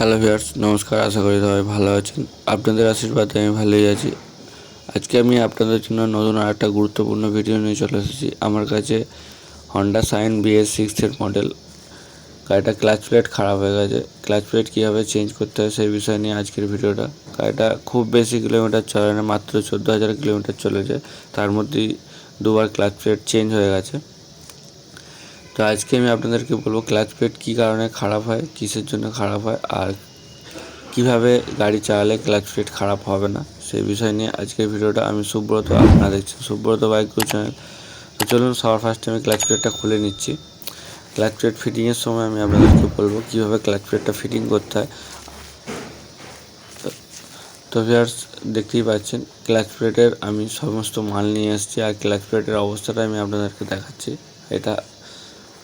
Hello viewers নমস্কার, আশা করি সবাই ভালো আছেন। আপনাদের আশীর্বাদে আমি ভালোই আছি। আজকে আমি আপনাদের জন্য নতুন আর একটা গুরুত্বপূর্ণ ভিডিও নিয়ে চলে এসেছি। আমার কাছে হন্ডা সাইন বিএস সিক্সের মডেল গাড়িটা ক্লাচ প্লেট খারাপ হয়ে গেছে। ক্লাচ প্লেট কীভাবে চেঞ্জ করতে হয় সেই বিষয় নিয়ে আজকের ভিডিওটা গাড়িটা খুব বেশি কিলোমিটার চলে না, মাত্র চোদ্দ হাজার কিলোমিটার চলেছে। তার মধ্যেই দুবার ক্লাচ প্লেট চেঞ্জ হয়ে গেছে। তো আজকে আমি আপনাদেরকে বলব ক্লাচ প্লেট কী কারণে খারাপ হয়, কিসের জন্য খারাপ হয় আর কীভাবে গাড়ি চালালে ক্লাচ প্লেট খারাপ হবে না, সেই বিষয় নিয়ে আজকের ভিডিওটা আমি সুব্রত আপনারা দেখছেন, সুব্রত বাইক চ্যানেল তো চলুন সবার ফার্স্টে আমি ক্লাচ প্লেটটা খুলে নিচ্ছি। ক্লাচ প্লেট ফিটিংয়ের সময় আমি আপনাদেরকে বলব কীভাবে ক্লাচ প্লেটটা ফিটিং করতে হয়। তো ভিউয়ার্স দেখতেই পাচ্ছেন ক্লাচ প্লেটের আমি সমস্ত মাল নিয়ে এসেছি আর ক্লাচ প্লেটের অবস্থাটা আমি আপনাদেরকে দেখাচ্ছি। এটা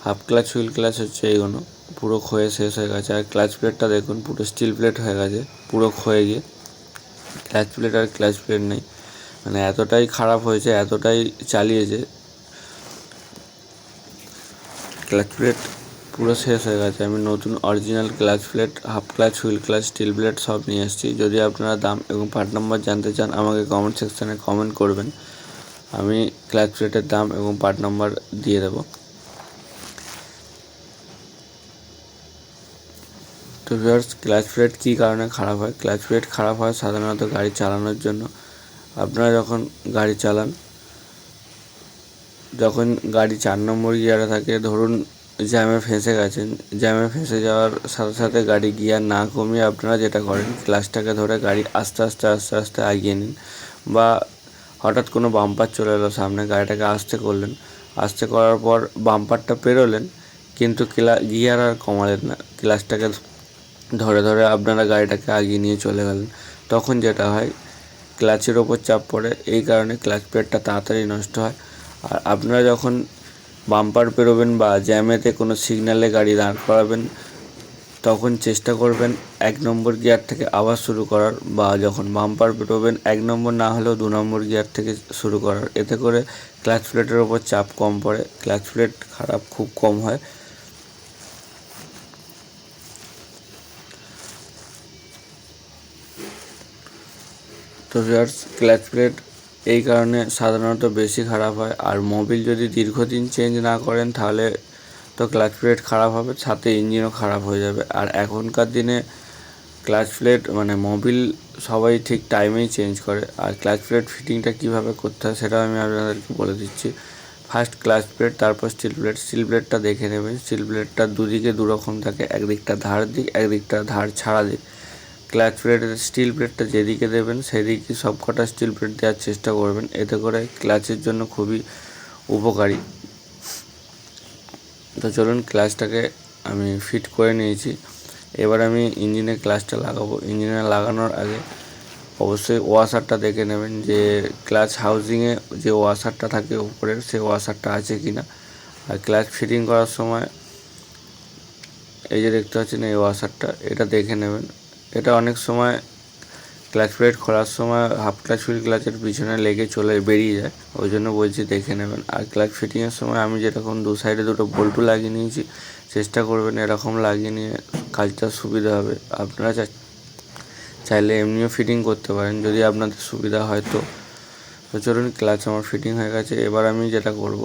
হাফ ক্লাচ হুইল ক্লাচ হচ্ছে এইগুলো পুরো ক্ষয়ে শেষ হয়ে গেছে। আর ক্লাচ প্লেটটা দেখুন, পুরো স্টিল প্লেট হয়ে গেছে, পুরো ক্ষয়ে গিয়ে। ক্লাচ প্লেট আর ক্লাচ প্লেট নেই। মানে এতটাই খারাপ হয়েছে, এতটাই চালিয়েছে। ক্লাচ প্লেট পুরো শেষ হয়ে গেছে। আমি নতুন original clutch plate, half clutch wheel clutch, steel plate সব নিয়ে এসেছি। যদি আপনারা দাম এবং পার্ট নাম্বার জানতে চান, আমাকে কমেন্ট সেকশানে কমেন্ট করবেন। আমি ক্লাচ প্লেটের দাম এবং পার্ট নাম্বার দিয়ে দেবো। তো ভিউয়ার্স ক্লাচ প্লেট কী কারণে খারাপ হয়? ক্লাচ প্লেট খারাপ হয় সাধারণত গাড়ি চালানোর জন্য। আপনারা যখন গাড়ি চালান, যখন গাড়ি চার নম্বর গিয়ারে থাকে, ধরুন জ্যামে ফেঁসে গেছেন জ্যামে ফেঁসে যাওয়ার সাথে সাথে গাড়ি গিয়ার না কমিয়ে আপনারা যেটা করেন ক্লাচটাকে ধরে গাড়ি আস্তে আস্তে আস্তে আস্তে এগিয়ে নিন বা হঠাৎ কোনো বাম্পার চলে এলো সামনে, গাড়িটাকে আস্তে করলেন। আস্তে করার পর বাম্পারটা পেরোলেন, কিন্তু ক্লা গিয়ার আর কমালেন না। ক্লাচটাকে ধরে ধরে আপনারা গাড়িটাকে আগিয়ে নিয়ে চলে গেলেন। তখন যেটা হয়, ক্লাচের ওপর চাপ পড়ে, এই কারণে ক্লাচ প্লেটটা তাড়াতাড়ি নষ্ট হয়। আর আপনারা যখন বাম্পার পেরোবেন বা জ্যামেতে কোনো সিগনালে গাড়ি দাঁড় করাবেন, তখন চেষ্টা করবেন এক নম্বর গিয়ার থেকে আবার শুরু করার বা যখন বাম্পার পেরোবেন, এক নম্বর না হলেও দু নম্বর গিয়ার থেকে শুরু করার। এতে করে ক্লাচ প্লেটের ওপর চাপ কম পড়ে, ক্লাচ প্লেট খারাপ খুব কম হয়। তো ভিউয়ার্স ক্লাচ প্লেট এই কারণে সাধারণত বেশি খারাপ হয়। আর মোবিল যদি দীর্ঘদিন চেঞ্জ না করেন, তাহলে তো ক্লাচ প্লেট খারাপ হবে, সাথে ইঞ্জিনও খারাপ হয়ে যাবে। আর এখনকার দিনে ক্লাচ প্লেট মানে মোবিল সবাই ঠিক টাইমেই চেঞ্জ করে। আর ক্লাচ প্লেট ফিটিংটা কীভাবে করতে হয়, সেটাও আমি আপনাদেরকে বলে দিচ্ছি। ফার্স্ট ক্লাচ প্লেট তারপর স্টিল প্লেট স্টিল প্লেটটা দেখে নেবেন। স্টিল প্লেটটা দুদিকে দুরকম থাকে, একদিকটা ধার দিক, একদিকটা ধার ছাড়া দিক। ক্লাচ প্লেটের স্টিল প্লেটটা যেদিকে দেবেন, সেদিকে সব কটা স্টিল প্লেট দেওয়ার চেষ্টা করবেন। এতে করে ক্লাচের জন্য খুবই উপকারী। তো চলুন ক্লাচটাকে আমি ফিট করে নিয়েছি। এবার আমি ইঞ্জিনে ক্লাচটা লাগাবো। ইঞ্জিনে লাগানোর আগে অবশ্যই ওয়াশারটা দেখে নেবেন যে ক্লাচ হাউজিংয়ে যে ওয়াশারটা থাকে উপরের সেই ওয়াশারটা আছে কি না আর ক্লাচ ফিটিং করার সময় এই যে দেখতে পাচ্ছেন এই ওয়াশারটা, এটা দেখে নেবেন। এটা অনেক সময় ক্লাচ প্লেট খোলার সময় হাফ ক্লাচ হুইল ক্লাচের পিছনে লেগে চলে, বেরিয়ে যায়। ওই জন্য বলছি দেখে নেবেন। আর ক্লাচ ফিটিংয়ের সময় আমি যেরকম দু সাইডে দুটো বল্টু লাগিয়ে নিয়েছি, চেষ্টা করবেন এরকম লাগিয়ে নিয়ে কাজটা সুবিধা হবে। আপনারা চাইলে এমনিও ফিটিং করতে পারেন, যদি আপনাদের সুবিধা হয় তো। তো চলুন ক্লাচ আমার ফিটিং হয়ে গেছে। এবার আমি যেটা করব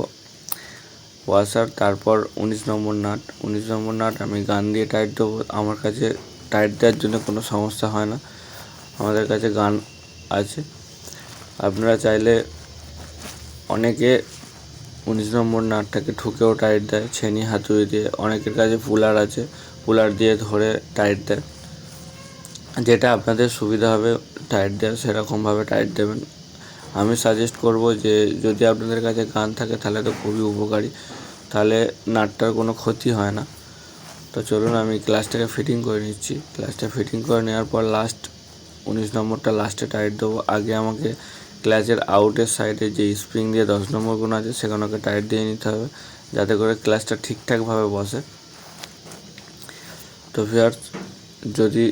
ওয়াশার তারপর উনিশ নম্বর নাট উনিশ নম্বর নাট আমি গান দিয়ে টাইট দেবো। আমার কাছে টাইট দেওয়ার জন্য কোনো সমস্যা হয় না। আমাদের কাছে গান আছে। আপনারা চাইলে অনেকে উনিশ নম্বর নাটটাকে ঠুকেও টাইট দেয়, ছেনি হাতুড়ি দিয়ে। অনেকের কাছে পুলার আছে পুলার দিয়ে ধরে টাইট দেয়। যেটা আপনাদের সুবিধা হবে টাইট দেওয়া সেরকমভাবে টাইট দেবেন। আমি সাজেস্ট করব যে, যদি আপনাদের কাছে গান থাকে, তাহলে তো খুবই উপকারী। তাহলে নাটটার কোনো ক্ষতি হয় না। তো চলুন আমি ক্লাসটাকে ফিটিং করে নিচ্ছি। ক্লাসটা ফিটিং করে নেওয়ার পর লাস্ট উনিশ নম্বরটা লাস্টে টাইট দেবো। আগে আমাকে ক্লাচের আউটের সাইডে যে স্প্রিং দিয়ে দশ নম্বরগুলো আছে সেগুলোকে টাইট দিয়ে নিতে হবে, যাতে করে ক্লাচটা ঠিকঠাকভাবে বসে। তো ফিয়ার যদি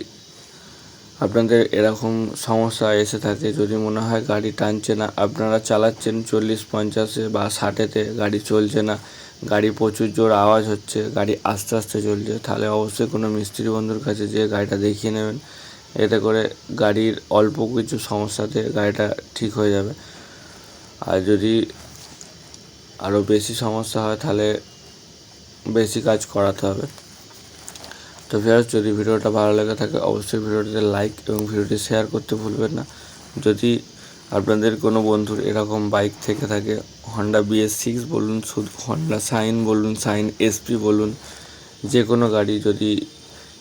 আপনাদের এরকম সমস্যা এসে থাকে, যদি মনে হয় গাড়ি টানছে না, আপনারা চালাচ্ছেন চল্লিশ পঞ্চাশে বা ষাটেতে, গাড়ি চলছে না গাড়ি প্রচুর জোর আওয়াজ হচ্ছে, গাড়ি আস্তে আস্তে চলছে। তাহলে অবশ্যই কোনো মিস্ত্রি বন্ধুর কাছে যেয়ে গাড়িটা দেখিয়ে নেবেন। এতে করে গাড়ির অল্প কিছু সমস্যাতে গাড়িটা ঠিক হয়ে যাবে। আর যদি আরও বেশি সমস্যা হয়, তাহলে বেশি কাজ করাতে হবে। তো ভিউয়ার্স, যদি ভিডিওটা ভালো লেগে থাকে, অবশ্যই ভিডিওটিতে লাইক এবং ভিডিওটি শেয়ার করতে ভুলবেন না। যদি আপনাদের কোনো বন্ধুর এরকম বাইক থেকে থাকে হন্ডা বিএস সিক্স বলুন, শুধু হন্ডা সাইন বলুন সাইন এসপি বলুন যে কোনো গাড়ি যদি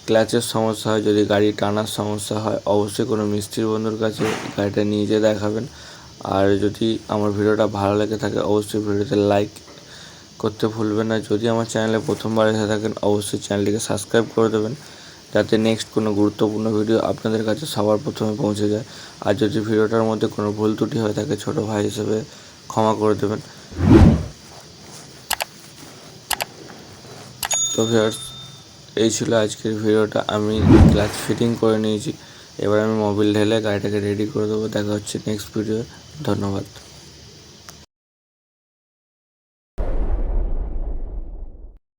ক্লাচের সমস্যা হয়, যদি গাড়ি টানার সমস্যা হয়, অবশ্যই কোনো মিস্ত্রি বন্ধুর কাছে গাড়িটা নিয়ে যেয়ে দেখাবেন। আর যদি আমার ভিডিওটা ভালো লেগে থাকে, অবশ্যই ভিডিওতে লাইক করতে ভুলবেন না। যদি আমার চ্যানেলে প্রথমবার এসে থাকেন, অবশ্যই চ্যানেলটিকে সাবস্ক্রাইব করে দেবেন। যাতে নেক্সট কোনো গুরুত্বপূর্ণ ভিডিও আপনাদের কাছে সবার প্রথমে পৌঁছে যায়। আর যদি ভিডিওটার মধ্যে কোনো ভুল ত্রুটি হয়ে থাকে ছোটো ভাই হিসেবে, ক্ষমা করে দেবেন। তো ভিউয়ার্স এই ছিল আজকের ভিডিওটা আমি ক্লাচ ফিটিং করে নিয়েছি। এবার আমি মোবিল ঢেলে গাড়িটাকে রেডি করে দেবো। দেখা হচ্ছে নেক্সট ভিডিও ধন্যবাদ।